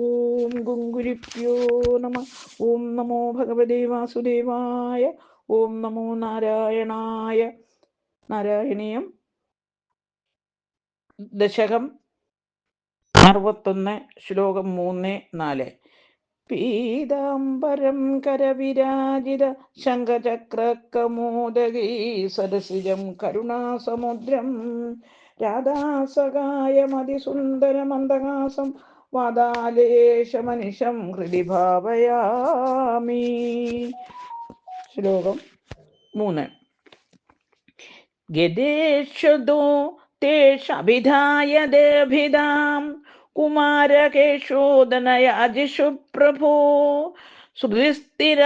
ഓം ഗുങ്കുരിപ്യോ നമ. ഓം നമോ ഭഗവതേ വാസുദേവായ. ഓം നമോ നാരായണായ. നാരായണീയം ദശകം അറുപത്തൊന്ന് ശ്ലോകം മൂന്ന് നാല്. പീതാംബരം കരവിരാജിത ശംഖചക്രക്കമോദകീ സരസിജം കരുണാസമുദ്രം. രാധാസകായമതിസുന്ദരമന്ദഹാസം വാതാലേശമനിശം ഹൃദി ഭാവയാമി. ശ്ലോകം മൂന്ന്. ഗതേഷതോ തേഷഭിധായ ദേഭിതാം കുമാരകേശോദനയാജിഷു പ്രഭോ സുധിസ്ഥിര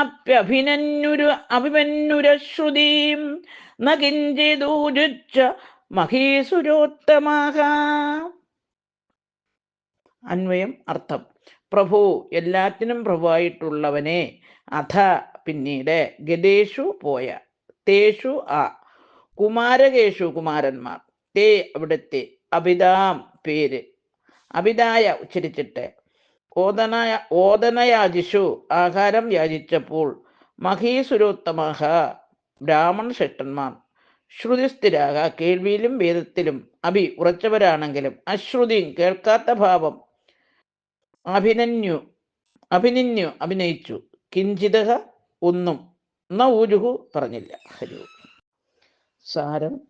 അപ്യഭിനന്യുരു അഭിമന്യുരശ്രുതീം. ന കിഞ്ചിദൂരുച്ച മഹീസുരോത്തമഃ അന്വയം അർത്ഥം. പ്രഭു എല്ലാറ്റിനും പ്രഭുവായിട്ടുള്ളവനെ. അഥ പിന്നീട് ഗതേഷു പോയ. തേഷു ആ. കുമാരകേഷു കുമാരന്മാർ. തേ അവിടുത്തെ അഭിതാം പേര്. അഭിതായ ഉച്ചരിച്ചിട്ട്. ഓദനായ ഓതനയാജിഷു ആഹാരം യാചിച്ചപ്പോൾ മഹീസുരോത്തമഹ ബ്രാഹ്മണ ശ്രേഷ്ഠന്മാർ. ശ്രുതിസ്ഥിരാക കേൾവിയിലും വേദത്തിലും അഭി ഉറച്ചവരാണെങ്കിലും അശ്രുതിയും കേൾക്കാത്ത ഭാവം അഭിനന്യു അഭിനന്യു അഭിനയിച്ചു. കിഞ്ചിത ഒന്നും ന ഊരുഹു പറഞ്ഞില്ല. ഹരു സാരം.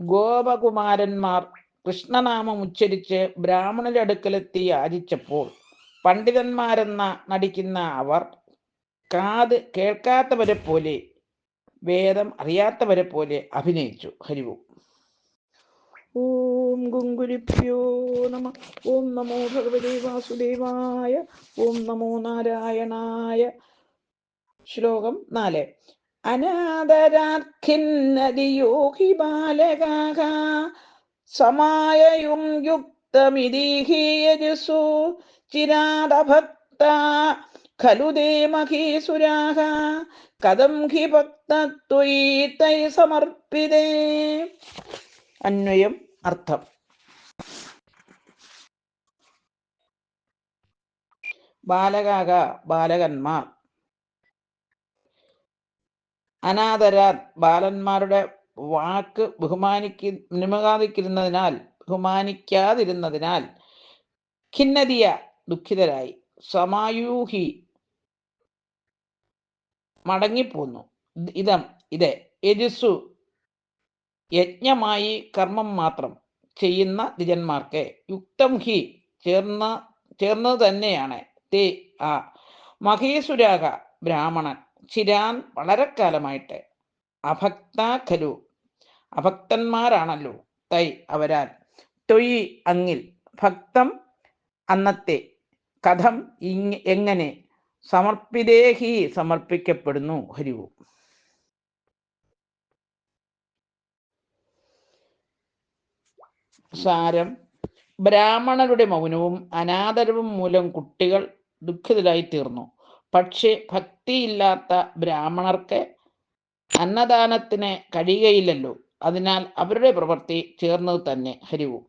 ഗോപകുമാരന്മാർ കൃഷ്ണനാമം ഉച്ചരിച്ച് ബ്രാഹ്മണരുടെ അടുക്കലെത്തി യാചിച്ചപ്പോൾ പണ്ഡിതന്മാരെന്ന നടിക്കുന്ന അവർ കാത് കേൾക്കാത്തവരെ പോലെ വേദം അറിയാത്തവരെ പോലെ അഭിനയിച്ചു ഹരിവും ഓം ഗുങ്കുരിപ്യോ നമ. ഓം നമോ ഭഗവതി വാസുദേവായ. ഓം നമോ നാരായണായ. ശ്ലോകം നാല്. അനാദരാഖിന്നതിയോഗി ബാലകാഹ സമായയും യുക്തമിതിഹീയജസു ചിരാദഭക്ത ഖലു ദേ മഹീസുരാഹ. കഥം ഹി ഭക്തത്വയി തൈ സമർപ്പിതേ. അന്വയം അർത്ഥം. ബാലകാക ബാലകന്മാർ. അനാദരാൻ ബാലന്മാരുടെ വാക്ക് ബഹുമാനിക്ക നിമകാതിക്കുന്നതിനാൽ ബഹുമാനിക്കാതിരുന്നതിനാൽ ഖിന്നതിയ ദുഃഖിതരായി. സമായൂഹി മടങ്ങിപ്പോന്നു. ഇതം ഇത്. യജസ്സു യജ്ഞമായി കർമ്മം മാത്രം ചെയ്യുന്ന ദ്വിജന്മാർക്ക് യുക്തം ഹി ചേർന്ന ചേർന്നത് തന്നെയാണ്. തേ ആ. മഹേസുരാക ബ്രാഹ്മണൻ ചിരാൻ വളരെ കാലമായിട്ട് അഭക്ത ഖലു. അഭക്തന്മാരാണല്ലോ തൈ അവരാൽ. തൊയ് അങ്ങിൽ ഭക്തം അന്നത്തെ കഥം ഇങ് എങ്ങനെ സമർപ്പിതേഹി സമർപ്പിക്കപ്പെടുന്നു ഹരിവു. സാരം. ബ്രാഹ്മണരുടെ മൗനവും അനാദരവും മൂലം കുട്ടികൾ ദുഃഖിതരായി തീർന്നു പക്ഷേ ഭക്തിയില്ലാത്ത ബ്രാഹ്മണർക്ക് അന്നദാനത്തിന് കഴിയുകയില്ലല്ലോ. അതിനാൽ അവരുടെ പ്രവൃത്തി ചേർന്നത് തന്നെ ഹരിവും.